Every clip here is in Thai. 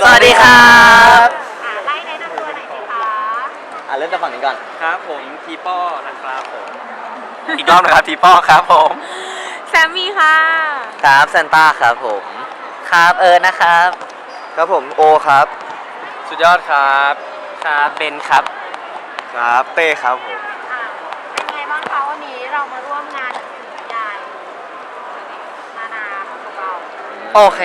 สวัสดีครับอ่าไล่แนะนำตัวหน่อยสิคะอะเริ่มจากฝั่งนี้ก่อน ครับผมทีป้อนะครับผม อีกรอบนะครับทีป้อครับผม แซมมี่ค่ะ ครับเซนต้าครับผม ครับเอิร์นนะครับ ครับผมโอครับ สุดยอดครับ ครับเบนครับ ครับเต้ครับผม อ่าเป็นไงบ้างคะวันนี้เรามาร่วมงานใหญ่มานาของเราโอเค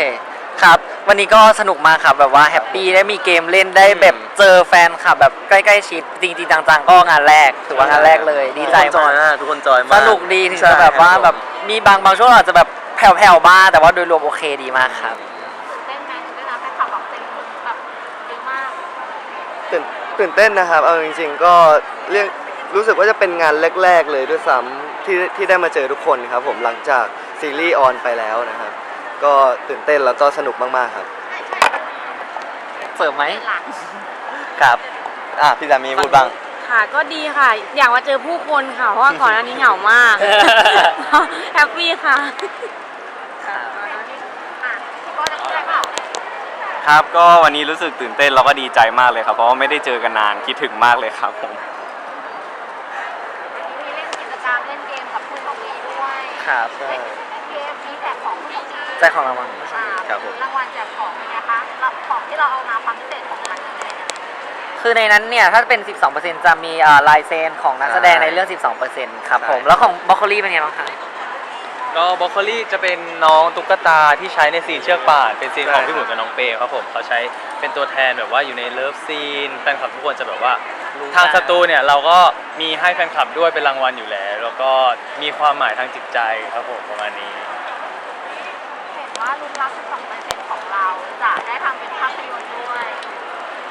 ครับ วันนี้ก็สนุกมากครับแบบว่าแฮปปี้ได้มีเกมเล่นได้แบบเจอแฟนคลับแบบใกล้ๆชิดจริงๆจังๆก็งานแรกถือว่างานแรกเลยดีใจทุกคนจอมายกมาก ทุกคนจอยมากสนุกดีถึงใช่จะแบบว่าครับผมแบบมีบางบางช่วงอาจจะแบบแผ่วๆบ้างแต่ว่าโดยรวมโอเคดีมากครับเต้นไหมด้วยนะแฟนคลับบอกเต็มแบบเยอะมากตื่นตื่นเต้นนะครับ เอาจริงๆก็เรียกรู้สึกว่าจะเป็นงานแรก ๆ เลยด้วยซ้ำที่ที่ได้มาเจอทุกคนครับผมหลังจากซีรีส์ออนไปแล้วนะครับ ก็ตื่นเต้นแล้วก็สนุกมากๆครับเสริมไหมเป็นหลักครับอะพี่สามีพูดบ้าง ค่ะก็ดีค่ะ อยากมาเจอผู้คนค่ะ เพราะว่าก่อนหน้านี้เหงามาก แฮปปี้ค่ะอะพี่โก้จะพูดอะไรเปล่าครับ ก็วันนี้รู้สึกตื่นเต้นแล้วก็ดีใจมากเลยครับ เพราะว่าไม่ได้เจอกันนานคิดถึงมากเลยครับผมมีเล่นกิจกรรมเล่นเกมกับคุณตรงนี้ด้วยครับ ใจของรางวัลอ่าครับผม รางวัลแจกของเป็นไงคะแล้วของที่เราเอามาความพิเศษของมันคืออะไรนะคือในนั้นเนี่ย ถ้าเป็น 12%จะมีเอ่อลายเซ็นของนักแสดงในเรื่อง 12%ครับผมแล้วของบล็อกโคลี่เป็นไงบ้างคะ ก็บล็อกโคลี่จะเป็นน้องตุ๊กตาที่ใช้ในซีนเชือกป่าน เป็นซีนของพี่หมุนกับน้องเปย์ครับผมเขาใช้เป็นตัวแทนแบบว่าอยู่ในเลิฟซีนแฟนคลับทุกคนจะแบบว่ารู้ทางได้สตูเนี่ยเราก็มีให้แฟนคลับด้วยเป็นรางวัลอยู่แล้ว แล้วก็มีความหมายทางจิตใจครับผมประมาณนี้ เห็นว่ารุ่นรับ12%ของเราจะได้ทำเป็นภาพยนตร์ด้วย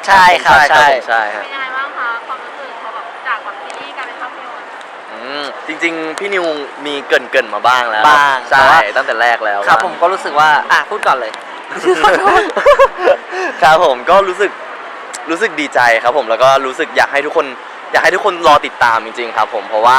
ใช่ครับใช่ใช่ครับเป็นยังไงบ้างคะความรู้สึกพอแบบจากแบบซีรีส์กลายเป็นภาพยนตร์อืมจริง ๆ พี่นิวมีเกรินเกินๆมาบ้างแล้วบ้างใช่แต่ว่า ตั้งแต่แรกแล้วครับว่าผมก็รู้สึกว่า อะพูดก่อนเลย ครับผมก็รู้สึกรู้สึกดีใจครับผมแล้วก็รู้สึกอยากให้ทุกคน อยากให้ทุกคนรอติดตามจริง ๆ ครับ ผมเพราะว่า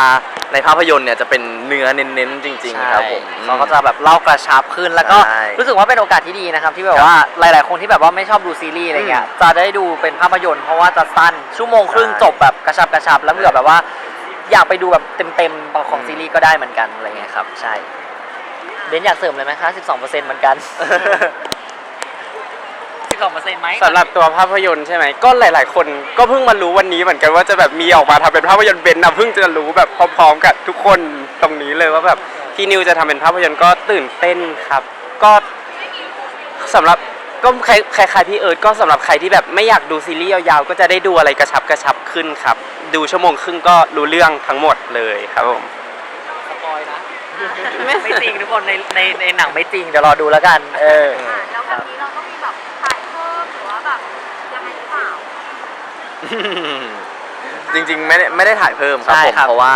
ในภาพยนตร์เนี่ยจะเป็นเนื้อเน้นๆจริง ๆ ครับผมเขาก็จะแบบเล่ากระชับขึ้นแล้วก็ใช่รู้สึกว่าเป็นโอกาสที่ดีนะครับ ที่แบบว่าหลาย ๆ คนที่แบบว่าไม่ชอบดูซีรีส์อะไรเงี้ยจะได้ดูเป็นภาพยนตร์เพราะว่าจะสั้นชั่วโมงครึ่งใช่ จบแบบกระชับกระชับแล้วเผื่อแบบว่า อยากไปดูแบบเต็มๆของอืมซีรีส์ก็ได้เหมือนกันอะไรเงี้ยครับใช่เบนอยากเสริมเลยไหมคะ12%เหมือนกัน 12%ไหมสำหรับตัวภาพยนตร์ใช่ไหมก็หลาย ๆ คนก็เพิ่งมารู้วันนี้เหมือนกันว่าจะแบบมีออกมาทำเป็นภาพยนตร์เบนนะเพิ่งจะรู้แบบพร้อมๆกับทุกคนตรงนี้เลยว่าแบบที่นิวจะทำเป็นภาพยนตร์ก็ตื่นเต้นครับ ก็สำหรับก็คล้ายๆพี่เอิร์ธก็สำหรับใครที่แบบไม่อยากดูซีรีส์ยาวๆ ก็จะได้ดูอะไรกระชับกระชับขึ้นครับ ดูชั่วโมงครึ่งก็รู้เรื่องทั้งหมดเลยครับผมสปอยนะไม่จริงทุกคนในในในหนังไม่จริงเดี๋ยวรอดูแล้วกัน เอออ่าแล้ววันนี้เราต้องมีแบบถ่ายเพิ่มหรือว่าแบบยังไงหรือเปล่า จริงๆไม่ได้ไม่ได้ถ่ายเพิ่มครับใช่ผมครับ เพราะว่า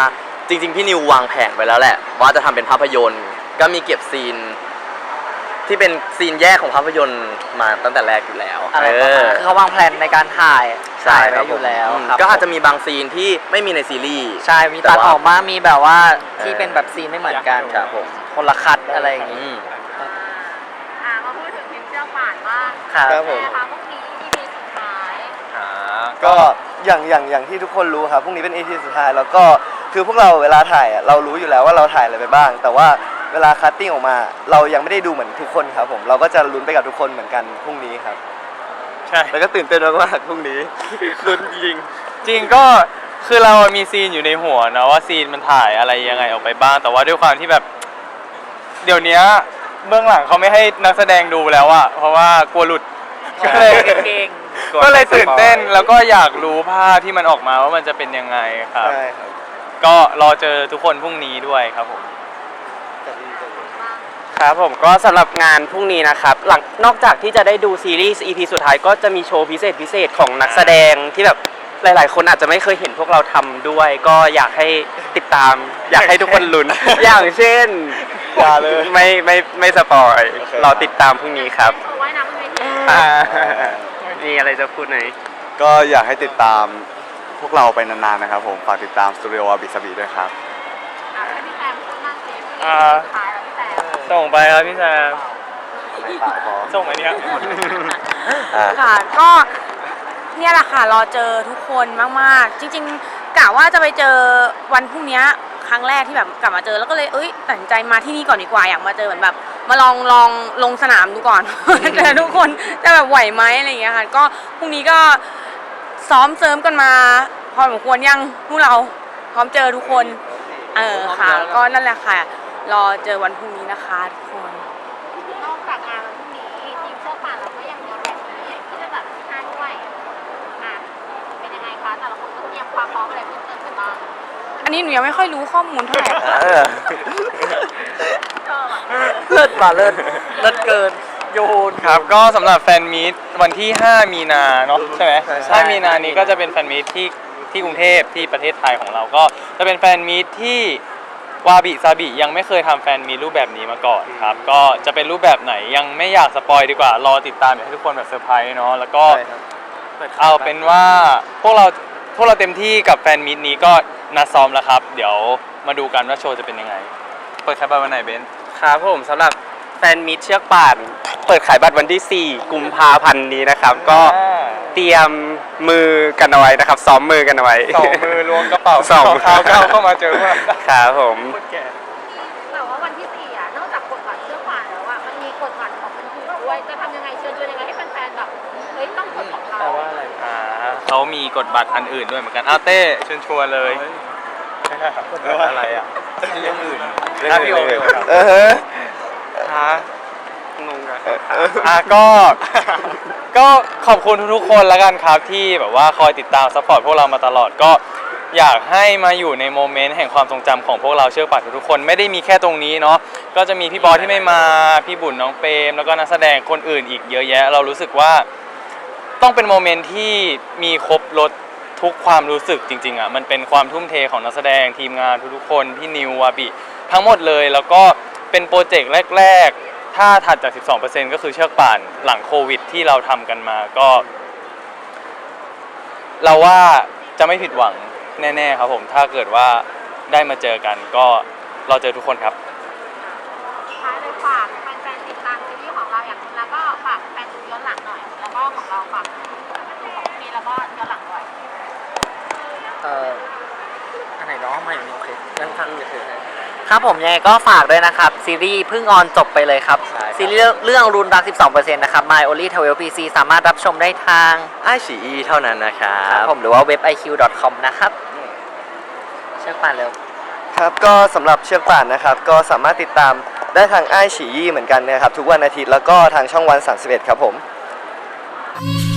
จริง ๆ พี่นิววางแผนไว้แล้วแหละ ว่าจะทำเป็นภาพยนตร์ก็มีเก็บซีน ที่เป็นซีนแยกของภาพยนตร์มาตั้งแต่แรกอยู่แล้วอะไรเอประมาณอนั้นคือเขาวางแผนในการถ่ายใช่ถ่ายคไว้รับอยู่แล้วผมครับก็อาจจะมีบางซีนที่ไม่มีในซีรีส์ ใช่มีแต่ตัดว่าออกมามีแบบว่าที่เออเป็นแบบซีนไม่เหมือนกันครับผม คนละคัดอะไรอย่างอืงี้มอ่าอ่ามาพูดถึงพิมพ์เจ้าป่านบ้างครับ ครับผม นะคะพรุ่งนี้ EP สุดท้าย ก็อย่างอย่างอย่างที่ทุกคนรู้ครับพรุ่งนี้เป็น EP สุดท้ายแล้วก็คือพวกเราเวลาถ่ายอะเรารู้อยู่แล้วว่าเราถ่ายอะไรไปบ้าง แต่ว่าเวลาคัตติ้งออกมา เรายังไม่ได้ดูเหมือนทุกคนครับผมเราก็จะลุ้นไปกับทุกคนเหมือนกันพรุ่งนี้ครับใช่ แล้วก็ตื่นเต้นมากๆพรุ่งนี้ลุ้นจริง จริงก็คือเรามีซีนอยู่ในหัวนะว่าซีนมันถ่ายอะไรยังไงออกไปบ้าง แต่ว่าด้วยความที่แบบ เดี๋ยวเนี้ยเบื้องหลังเขาไม่ให้นักแสดงดูแล้วอะเพราะว่ากลัวหลุดก็เลย เก่ง ก็เลยตื่นเต้นแล้วก็อยากรู้ภาพที่มันออกมาว่ามันจะเป็นยังไงครับ ใช่ครับก็รอเจอทุกคนพรุ่งนี้ด้วยครับผมครับผมก็สำหรับงานพรุ่งนี้นะครับ หลังนอกจากที่จะได้ดูซีรีส์ EP สุดท้ายก็จะมีโชว์พิเศษพิเศษของนักแสดงที่แบบหลาย ๆ คนอาจจะไม่เคยเห็นพวกเราทำด้วย ก็อยากให้ติดตาม อยากให้ทุกคนลุ้น อย่างเช่นอย่าเลยไม่ไม่ไม่สปอยรอติดตามพรุ่งนี้ครับ โชว์ว่ายน้ำบนเวที อ่า มีอะไรจะพูดไหมก็อยากให้ติดตามพวกเราไปนานๆนะครับผม ฝากติดตามสตูดิโออาบิสบีด้วยครับ อะให้พี่แซมพูดบ้างสิอ่า สุดท้ายแล้วพี่แซมส่งไปครับพี่แซมปากพอส่งอันเนี้ยอ่า ค่ะก็เนี่ยแหละค่ะรอเจอทุกคนมากๆ จริงๆกะว่าจะไปเจอวันพรุ่งเนี้ยครั้งแรกที่แบบกลับมาเจอแล้วก็เลยเอ้ยตัดสินใจมาที่นี่ก่อนดีกว่าอยากมาเจอเหมือนแบบ มาลองลองลงสนามดูก่อนเจอทุกคนจะแบบไหวไหมอะไรอย่างเงี้ยค่ะ ก็พรุ่งนี้ก็ซ้อมเสริมกันมาพอสมควรยังพวกเราพร้อมเจอทุกคน เออค่ะก็นั่นแหละค่ะ รอเจอวันพรุ่งนี้นะคะทุกคน นอกจากงานวันพรุ่งนี้ทีมเชือกป่านเราก็ยังมีแฟนมีตที่จะจัดที่ห้าด้วยอะเป็นยังไงคะแต่ละคนต้องเตรียมความพร้อมอะไรเพิ่มเติมกันบ้าง อันนี้หนูยังไม่ค่อยรู้ข้อมูลเท่าไหร่เออชอบอะเลิศป่ะเลิศเลิศเกินโยน ครับก็สำหรับแฟนมีตวันที่ 5 มีนาเนาะใช่ไหมใช่ใช่ 5มีนานี้ก็จะเป็นแฟนมีตที่ที่กรุงเทพที่ประเทศไทยของเราก็จะเป็นแฟนมีตที่วาบิซาบิยังไม่เคยทำแฟนมีตรูปแบบนี้มาก่อนครับ ก็จะเป็นรูปแบบไหนยังไม่อยากสปอยดีกว่ารอติดตามอยากให้ทุกคนแบบเซอร์ไพรส์เนาะแล้วก็ใช่ครับเอาเป็นว่าพวกเราพวกเราเต็มที่กับแฟนมีตนี้ก็ นัดซ้อมแล้วครับ เดี๋ยวมาดูกันว่าโชว์จะเป็นยังไง เปิดแคปวันไหนเบนซ์ครับผมสำหรับแฟนมิตรเชือกป่าน เปิดขายบัตรวันที่ 4 กุมภาพันธ์นี้นะครับ ก็เตรียมมือกันเอาไว้นะครับซ้อมมือกันเอาไว้ สองมือล้วงกระเป๋าสอง เท้าก้าวเข้ามาเจอว่าครับผมแต่ว่าวันที่สี่อะนอกจากกดบัตรเชือกป่านแล้วอะมันมีกดบัตรของคนอื่นด้วยจะทำยังไงเชิญชวนยังไงให้แฟนๆแบบเฮ้ยต้องกดของเราอ่า เขามีกดบัตรอันอื่นด้วยเหมือนกันอ้าวเต้เชิญชวนเลยอะไรอะเรื่องอื่นอะพี่โอพี่โอครับเออฮะฮะงงกันอะก็ก็ขอบคุณทุกๆคนแล้วกันครับที่แบบว่าคอยติดตามซัพพอร์ตพวกเรามาตลอดก็อยากให้มาอยู่ในโมเมนต์แห่งความทรงจำของพวกเราเชื่อปัดทุกๆคนไม่ได้มีแค่ตรงนี้เนาะก็จะมีพี่บอสที่ไม่มาพี่บุญน้องเปรมแล้วก็นักแสดงคนอื่นอีกเยอะแยะ เรารู้สึกว่า ต้องเป็นโมเมนต์ที่มีครบรถทุกความรู้สึกจริงๆอะมันเป็นความทุ่มเทของนักแสดงทีมงานทุกๆคนพี่นิววาบิทั้งหมดเลยแล้วก็เป็นโปรเจกต์แรก ๆ ถ้าถัดจาก 12%ก็คือเชือกป่านหลังโควิดที่เราทำกันมาก็ เราว่าจะไม่ผิดหวังแน่ ๆ ครับผม ถ้าเกิดว่าได้มาเจอกันก็เราเจอทุกคนครับ ก็ของเราฝากดูของมีแล้วก็ย้อนหลังด้วยเอ่ออันไหนร้องมาอย่างนี้โอเคนั่งฟังอยู่เฉยๆครับผมยังไงก็ฝากด้วยนะครับ ซีรีส์เพิ่งออนจบไปเลยครับ ใช่ครับ ซีรีส์เรื่องรุนรัก 12%นะครับ My Only 12 PC สามารถรับชมได้ทางไอฉีอีเท่านั้นนะครัครับ บผมหรือว่าเว็บ iq.com นะครับเชือกป่านเร็ว ครับก็สำหรับเชือกป่านนะครับ ก็สามารถติดตามได้ทางไอฉียี่เหมือนกันนะครับ ทุกวันอาทิตย์แล้วก็ทางช่องวัน 31 ครับผม Oh.